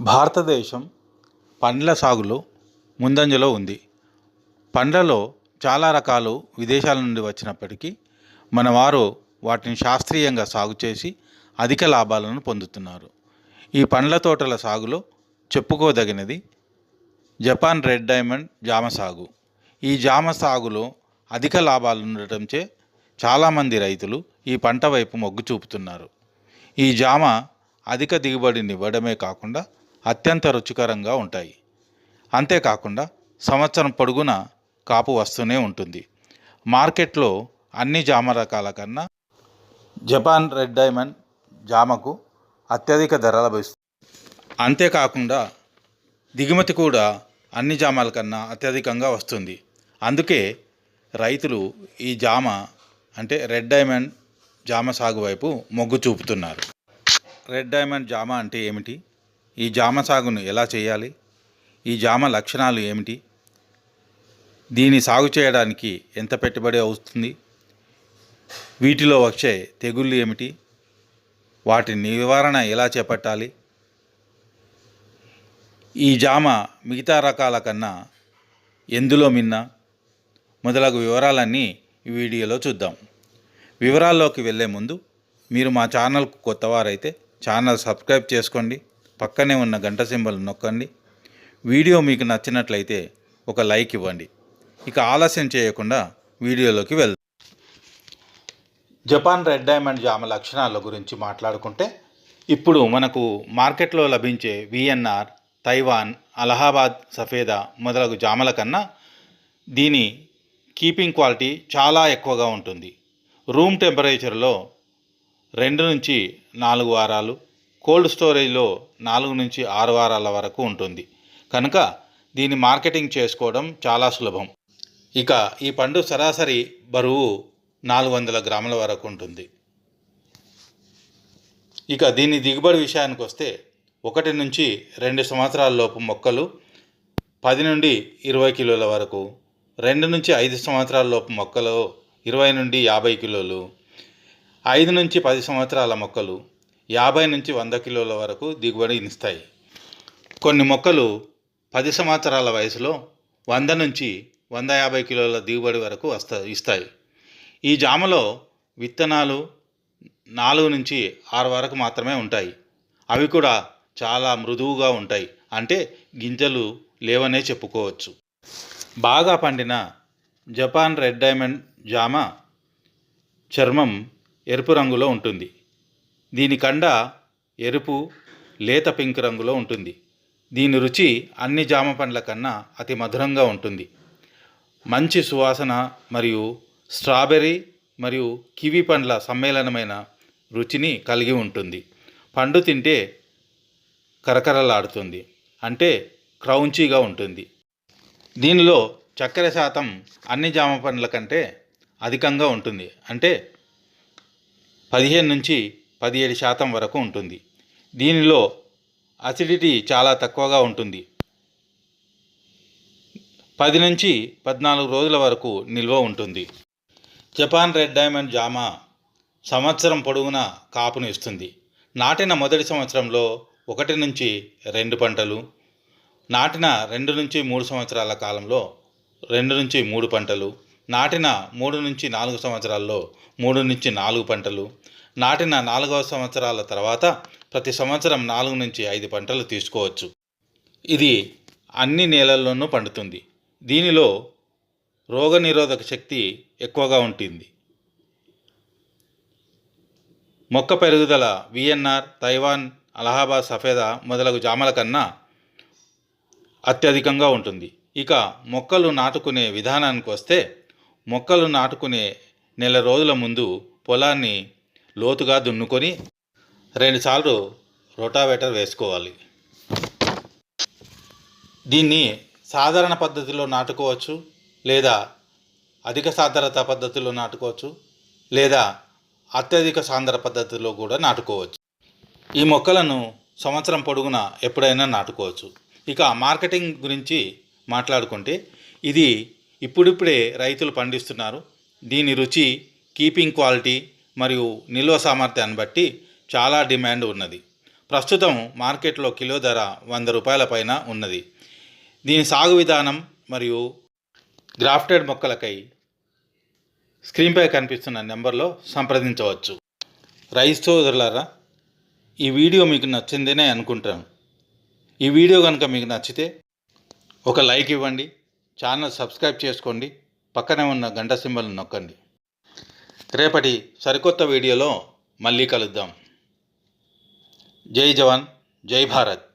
భారతదేశం పండ్ల సాగులో ముందంజలో ఉంది. పండ్లలో చాలా రకాలు విదేశాల నుండి వచ్చినప్పటికీ మన వారు వాటిని శాస్త్రీయంగా సాగు చేసి అధిక లాభాలను పొందుతున్నారు. ఈ పండ్ల తోటల సాగులో చెప్పుకోదగినది జపాన్ రెడ్ డైమండ్ జామ సాగు. ఈ జామ సాగులో అధిక లాభాలు ఉండటంచే చాలామంది రైతులు ఈ పంట వైపు మొగ్గు చూపుతున్నారు. ఈ జామ అధిక దిగుబడిని ఇవ్వడమే కాకుండా అత్యంత రుచికరంగా ఉంటాయి. అంతేకాకుండా సంవత్సరం పొడుగునా కాపు వస్తూనే ఉంటుంది. మార్కెట్లో అన్ని జామ రకాల కన్నా జపాన్ రెడ్ డైమండ్ జామకు అత్యధిక ధర లభిస్తుంది అంతేకాకుండా దిగుమతి కూడా అన్ని జామాల కన్నా అత్యధికంగా వస్తుంది. అందుకే రైతులు ఈ జామ అంటే రెడ్ డైమండ్ జామ సాగు వైపు మొగ్గు చూపుతున్నారు. రెడ్ డైమండ్ జామ అంటే ఏమిటి? ఈ జామ సాగును ఎలా చేయాలి? ఈ జామ లక్షణాలు ఏమిటి? దీని సాగు చేయడానికి ఎంత పెట్టుబడి అవుతుంది? వీటిలో వచ్చే తెగుళ్ళు ఏమిటి? వాటి నివారణ ఎలా చేపట్టాలి? ఈ జామ మిగతా రకాల కన్నా ఎందులో మిన్న? మొదలగు వివరాలన్నీ ఈ వీడియోలో చూద్దాం. వివరాల్లోకి వెళ్ళే ముందు మీరు మా ఛానల్కు కొత్తవారైతే ఛానల్ సబ్స్క్రైబ్ చేసుకోండి. పక్కనే ఉన్న గంట సింబల్ నొక్కండి. వీడియో మీకు నచ్చినట్లయితే ఒక లైక్ ఇవ్వండి. ఇక ఆలస్యం చేయకుండా వీడియోలోకి వెళ్దాం. జపాన్ రెడ్ డైమండ్ జామ లక్షణాల గురించి మాట్లాడుకుంటే ఇప్పుడు మనకు మార్కెట్లో లభించే విఎన్ఆర్ తైవాన్ అలహాబాద్ సఫేదా మొదలగు జామల కన్నా దీని కీపింగ్ క్వాలిటీ చాలా ఎక్కువగా ఉంటుంది. రూమ్ టెంపరేచర్లో రెండు నుంచి నాలుగు వారాలు కోల్డ్ స్టోరేజ్లో నాలుగు నుంచి ఆరు వారాల వరకు ఉంటుంది. కనుక దీన్ని మార్కెటింగ్ చేసుకోవడం చాలా సులభం. ఇక ఈ పండు సరాసరి బరువు నాలుగు వందల గ్రాముల వరకు ఉంటుంది. ఇక దీని దిగుబడి విషయానికి వస్తే ఒకటి నుంచి రెండు సంవత్సరాల లోపు మొక్కలు పది నుండి ఇరవై కిలోల వరకు రెండు నుంచి ఐదు సంవత్సరాల లోపు మొక్కలు ఇరవై నుండి యాభై కిలోలు ఐదు నుంచి పది సంవత్సరాల మొక్కలు యాభై నుంచి వంద కిలోల వరకు దిగుబడినిస్తాయి కొన్ని మొక్కలు పది సంవత్సరాల వయసులో వంద నుంచి వంద యాభై కిలోల దిగుబడి వరకు వస్తా ఇస్తాయి. ఈ జామలో విత్తనాలు నాలుగు నుంచి ఆరు వరకు మాత్రమే ఉంటాయి. అవి కూడా చాలా మృదువుగా ఉంటాయి. అంటే గింజలు లేవనే చెప్పుకోవచ్చు. బాగా పండిన జపాన్ రెడ్ డైమండ్ జామ చర్మం ఎరుపు రంగులో ఉంటుంది. దీని కండ ఎరుపు లేత పింక్ రంగులో ఉంటుంది. దీని రుచి అన్ని జామ పండ్ల కన్నా అతి మధురంగా ఉంటుంది. మంచి సువాసన మరియు స్ట్రాబెర్రీ మరియు కివి పండ్ల సమ్మేళనమైన రుచిని కలిగి ఉంటుంది. పండు తింటే కరకరలాడుతుంది. అంటే క్రౌంచీగా ఉంటుంది. దీనిలో చక్కెర శాతం అన్ని జామ పండ్ల కంటే అధికంగా ఉంటుంది. అంటే పదిహేను నుంచి పదిహేడు శాతం వరకు ఉంటుంది. దీనిలో అసిడిటీ చాలా తక్కువగా ఉంటుంది. పది నుంచి పద్నాలుగు రోజుల వరకు నిల్వ ఉంటుంది. జపాన్ రెడ్ డైమండ్ జామ సంవత్సరం పొడవునా కాపును ఇస్తుంది. నాటిన మొదటి సంవత్సరంలో ఒకటి నుంచి రెండు పంటలు నాటిన రెండు నుంచి మూడు సంవత్సరాల కాలంలో రెండు నుంచి మూడు పంటలు నాటిన మూడు నుంచి నాలుగు సంవత్సరాల్లో మూడు నుంచి నాలుగు పంటలు నాటిన నాలుగవ సంవత్సరాల తర్వాత ప్రతి సంవత్సరం నాలుగు నుంచి ఐదు పంటలు తీసుకోవచ్చు. ఇది అన్ని నేలల్లోనూ పండుతుంది. దీనిలో రోగనిరోధక శక్తి ఎక్కువగా ఉంటుంది. మొక్క పెరుగుదల విఎన్ఆర్ తైవాన్ అలహాబాద్ సఫేదా మొదలగు జామల కన్నా అత్యధికంగా ఉంటుంది. ఇక మొక్కలు నాటుకునే విధానానికి వస్తే మొక్కలు నాటుకునే నెల రోజుల ముందు పొలాన్ని లోతుగా దున్నుకొని రెండుసార్లు రోటావేటర్ వేసుకోవాలి. దీన్ని సాధారణ పద్ధతిలో నాటుకోవచ్చు లేదా అధిక సాంద్రత పద్ధతిలో నాటుకోవచ్చు లేదా అత్యధిక సాంద్ర పద్ధతిలో కూడా నాటుకోవచ్చు. ఈ మొక్కలను సంవత్సరం పొడుగునా ఎప్పుడైనా నాటుకోవచ్చు. ఇక మార్కెటింగ్ గురించి మాట్లాడుకుంటే ఇది ఇప్పుడిప్పుడే రైతులు పండిస్తున్నారు. దీని రుచి కీపింగ్ క్వాలిటీ మరియు నిల్వ సామర్థ్యాన్ని బట్టి చాలా డిమాండ్ ఉన్నది. ప్రస్తుతం మార్కెట్లో కిలో ధర వంద రూపాయల పైన ఉన్నది. దీని సాగు విధానం మరియు గ్రాఫ్టెడ్ మొక్కలకై స్క్రీన్పై కనిపిస్తున్న నెంబర్లో సంప్రదించవచ్చు. రైస్ సోదరులారా ఈ వీడియో మీకు నచ్చిందనే అనుకుంటాను ఈ వీడియో కనుక మీకు నచ్చితే ఒక లైక్ ఇవ్వండి ఛానల్ సబ్స్క్రైబ్ చేసుకోండి పక్కనే ఉన్న గంట సింబల్ నొక్కండి. రేపటి సరికొత్త వీడియోలో మళ్ళీ కలుద్దాం. జై జవాన్ జై భారత్.